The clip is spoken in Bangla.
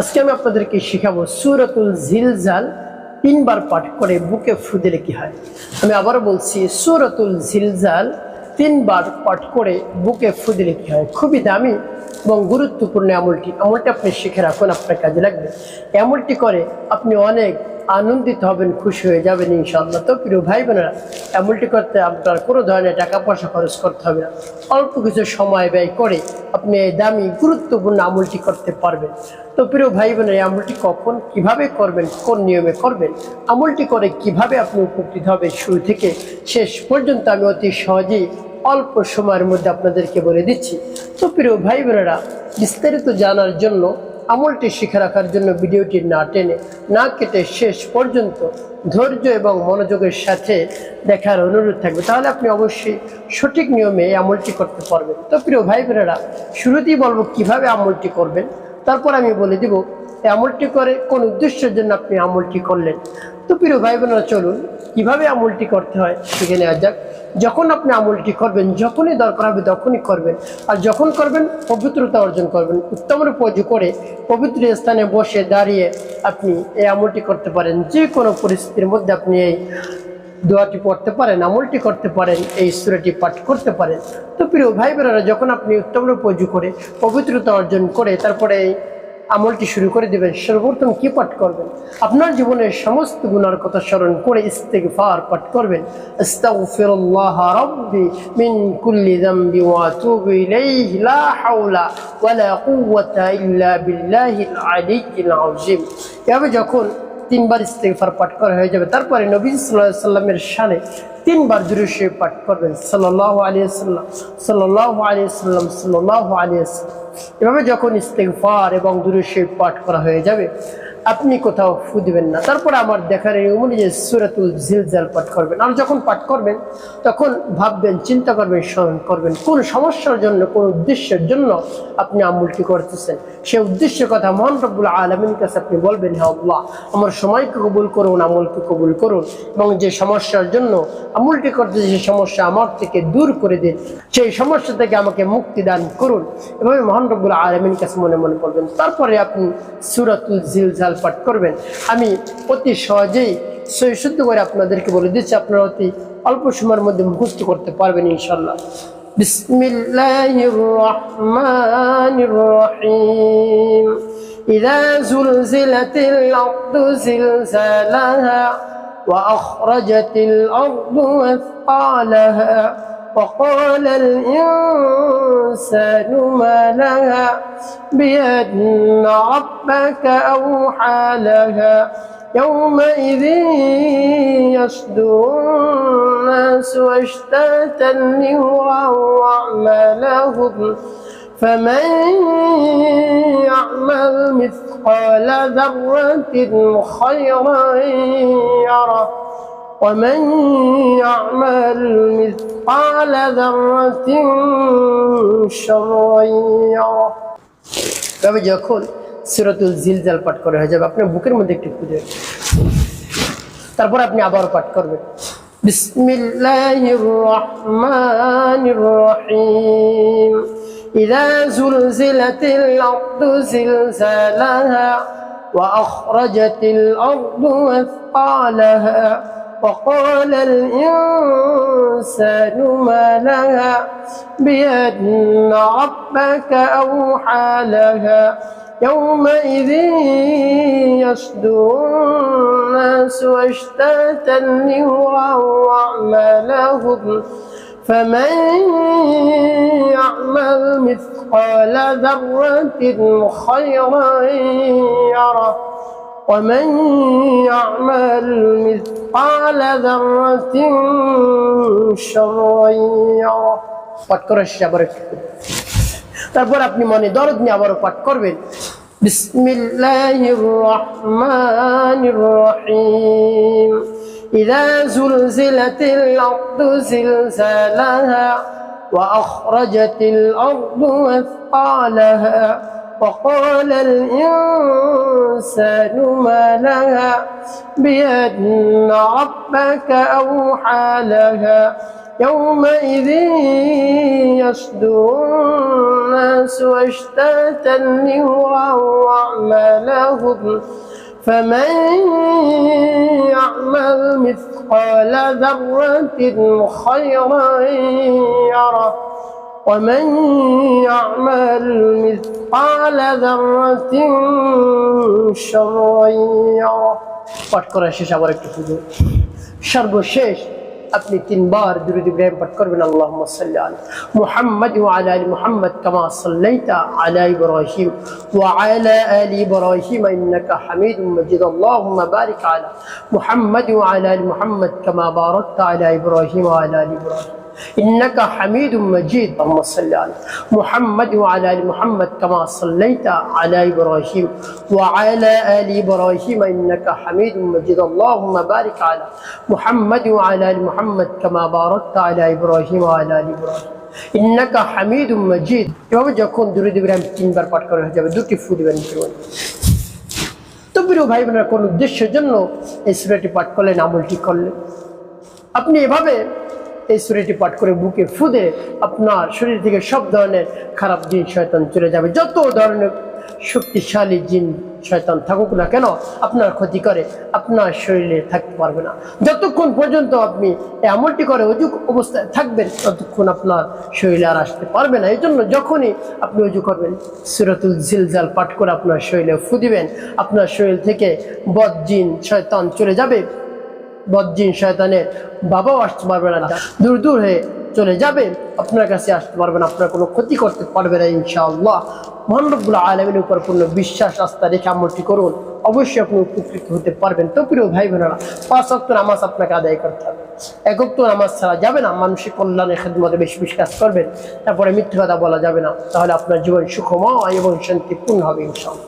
আজকে আমি আপনাদেরকে শেখাবো সুরতুল ঝিলজাল তিনবার পাঠ করে বুকে ফু দিলে কি হয়। আমি আবার বলছি, সুরতুল ঝিলজাল তিনবার পাঠ করে বুকে ফু দিলে কি হয়? খুবই দামি এবং গুরুত্বপূর্ণ আমলটি আমলটি আপনি শিখে রাখুন, আপনার কাজে লাগবে। এমনটি করে আপনি অনেক আনন্দিত হবেন, খুশি হয়ে যাবেন ইনশাআল্লাহ। তো প্রিয় ভাই বোনেরা আমলটি করতে আপনার কোনো ধরনের টাকা পয়সা খরচ করতে হবে না। অল্প কিছু সময় ব্যয় করে আপনি দামি, গুরুত্বপূর্ণ আমলটি করতে পারবেন। তো প্রিয় ভাই বোনেরা আমলটি কখন, কীভাবে করবেন, কোন নিয়মে করবেন, আমলটি করে কীভাবে আপনি উপকৃত হবে শুরু থেকে শেষ পর্যন্ত আমি অতি সহজেই অল্প সময়ের মধ্যে আপনাদেরকে বলে দিচ্ছি। তো প্রিয় ভাই বোনেরা বিস্তারিত জানার জন্য আমলটি শিখে রাখার জন্য ভিডিওটি না টেনে, না কেটে শেষ পর্যন্ত ধৈর্য এবং মনোযোগের সাথে দেখার অনুরোধ থাকবে। তাহলে আপনি অবশ্যই সঠিক নিয়মে এই আমলটি করতে পারবেন। তো প্রিয় ভাই বোনেরা শুরুতেই বলব কীভাবে আমলটি করবেন। তারপর আমি বলে দিব এই আমলটি করে, কোন উদ্দেশ্যের জন্য আপনি আমলটি করলেন? তো প্রিয় ভাই বোনেরা চলুন, কীভাবে আমলটি করতে হয় শিখে নেওয়া যাক। যখন আপনি আমলটি করবেন, যখনই দরকার হবে তখনই করবেন। আর যখন করবেন, পবিত্রতা অর্জন করবেন। উত্তম রূপে করে পবিত্র স্থানে বসে দাঁড়িয়ে আপনি এই আমলটি করতে পারেন। যে কোনো পরিস্থিতির মধ্যে আপনি এই দোয়াটি পড়তে পারেন, আমলটি করতে পারেন, এই সুরাটি পাঠ করতে পারেন। তো প্রিয় ভাই বোনেরা যখন আপনি উত্তম রূপে অজু করে পবিত্রতা অর্জন করে, তারপরে এই আমলটি শুরু করে দেবেন। সর্বপ্রথম কি পাঠ করবেন? আপনার জীবনের সমস্ত গুণার কথা স্মরণ করে ইস্তেগফার পাঠ করবেন। আস্তাগফিরুল্লাহ রাব্বি মিন কুল্লি যামবি ওয়া আতুবু ইলাইহি, লা হাওলা ওয়ালা কুওয়াতা ইল্লা বিল্লাহিল আলিয়্যিল আযীম। এভাবে যখন তিনবার ইস্তেগফার পাঠ করা হয়ে যাবে। তারপরে নবী সাল্লাল্লাহু সাল্লামের সানে তিনবার দুরুশে পাঠ করবেন। সাল্লাহ আলিয়াল্লাম সাল্লাম আলিয়াল্লাম সাল্লাহ সাল্লাম এভাবে যখন ইস্তেগফার এবং দুরুশে পাঠ করা হয়ে যাবে আপনি কোথাও ফু দিবেন না। তারপর আমার দেখার এই অনুযায়ী সুরাতুল জিলজাল পাঠ করবেন, আর যখন পাঠ করবেন, তখন ভাববেন, চিন্তা করবেন, স্মরণ করবেন, কোন সমস্যার জন্য, কোন উদ্দেশ্যের জন্য আপনি আমলটি করতেছেন। সে উদ্দেশ্যের কথা মহান রব্বুল আলমীর কাছে আপনি বলবেন হ্যাঁ আল্লাহ, আমার সময়কে কবুল করুন, আমলকে কবুল করুন এবং যে সমস্যার জন্য আমলটি করতে যে সমস্যা আমার থেকে দূর করে দিন। সেই সমস্যা থেকে আমাকে মুক্তি দান করুন। এভাবে মহান রব্বুল আলমীর কাছে মনে মনে করবেন। তারপরে আপনি সুরাতুল জিলজাল পাঠ করবেন আমি অতি সহজেই সই শুদ্ধ করে আপনাদেরকে বলে দিচ্ছি আপনারা অতি অল্প সময়ের মধ্যে মুখস্থ করতে পারবেন ইনশাল্লাহ بسم الله الرحمن الرحيم إذا زلزلت الأرض زلزالها وأخرجت الأرض أثقالها وقال الإنسان ما لها؟ بأن ربك أوحى لها. يومئذ يصدر الناس أشتاتا ليروا أعمالهم فمن يعمل مثقال ذرة خيرا يره. ومن يعمل مثقال ذرة شرا يره তবে যখন সিরতুল জিলজাল পাঠ করা হয়ে যাবে আপনার বুকের মধ্যে একটু খুঁজে তারপর আপনি আবার পাঠ করবেন بسم الله الرحمن الرحيم إذا زلزلت الأرض زلزالها وأخرجت الأرض أثقالها وقال الإنسان ما لها؟ بأن ربك أوحى لها. يومئذ يصدر الناس أشتاتا ليروا أعمالهم. فمن يعمل مثقال ذرة خيرا يره. ومن يعمل مثقال ذرة شرا يره পাঠ করার শেষে আবার একটু তারপর আপনি মনে দরদ নিয়ে আবারও পাঠ করবেন بسم الله الرحمن الرحيم إذا زلزلت الأرض زلزالها وأخرجت الأرض أثقالها وقال الإنسان ما لها بأن ربك أوحى لها. يومئذ يصدر الناس أشتاتا ليروا أعمالهم. فمن يعمل مثقال ذرة خيرا يره. ومن يعمل مثقال ذرة شرا يره পাঠ করা শেষ আবার একটু পুজো সর্বশেষ আপনি তিনবার দুরুদ ইব্রাহিম পাঠ করবেন আল্লাহুম্মা সাল্লি আলা মুহাম্মদ ওয়া আলা আলি মুহাম্মদ কামা সাল্লাইতা আলা ইব্রাহিম ওয়া আলা আলি ইব্রাহিম ইন্নাকা হামিদুম মাজিদ আল্লাহুম্মা বারিক আলা মুহাম্মদ ওয়া আলা আলি মুহাম্মদ কামা বারাকতা আলা ইব্রাহিম ওয়া আলা আলি ইব্রাহিম إنك حميد مجيد اللهم صل على محمد وعلى آل محمد كما صليت على إبراهيم وعلى آل إبراهيم إنك حميد مجيد اللهم بارك على محمد وعلى آل محمد كما باركت على إبراهيم وعلى آل إبراهيم ইন্নাকা হামিদুম মজিদ এভাবে যখন দুরুদ ইব্রাহিম তিনবার পাঠ করা হয়ে যাবে দুটি ফু দিবেন জীবন তো প্রিয় ভাই বোনেরা কোন উদ্দেশ্যের জন্য এই সুরাটি পাঠ করলেন আমলটি করলেন আপনি এভাবে এই সুরিটি পাঠ করে বুকে ফুদে আপনার শরীর থেকে সব ধরনের খারাপ জিন শয়তান চলে যাবে। যত ধরনের শক্তিশালী জিন শয়তান থাকুক না কেন, আপনার ক্ষতি করে, আপনার শরীরে থাকতে পারবে না। যতক্ষণ পর্যন্ত আপনি এমনটি করে অজু অবস্থায় থাকবেন, ততক্ষণ আপনার শরীরে আর আসতে পারবে না। এই জন্য যখনই আপনি অজু করবেন, সুরতুল জিলজাল পাঠ করে আপনার শরীরে ফু দিবেন আপনার শরীর থেকে বদ জিন শয়তান চলে যাবে। বজ্জিন শয়তানের বাবাও আসতে পারবে না। দূর দূর হয়ে চলে যাবে। আপনার কাছে আসতে পারবে না। আপনার কোনো ক্ষতি করতে পারবে না ইনশাআল্লাহ। মহানবুল্লাহ আলমের উপর পূর্ণ বিশ্বাস, আস্থা রেখে আমলটি করুন। অবশ্যই আপনি উপকৃত হতে পারবেন। তো প্রিয় ভাই বোনেরা, পাঁচ অক্ট নামাজ আপনাকে আদায় করতে হবে। এক অক্ট নামাজ ছাড়া যাবে না। মানসিক কল্যাণের খেদমতে বেশি বেশি কাজ করবেন। তারপরে মিথ্যে কথা বলা যাবে না। তাহলে আপনার জীবন সুখময় এবং শান্তিপূর্ণ হবে ইনশাআল্লাহ।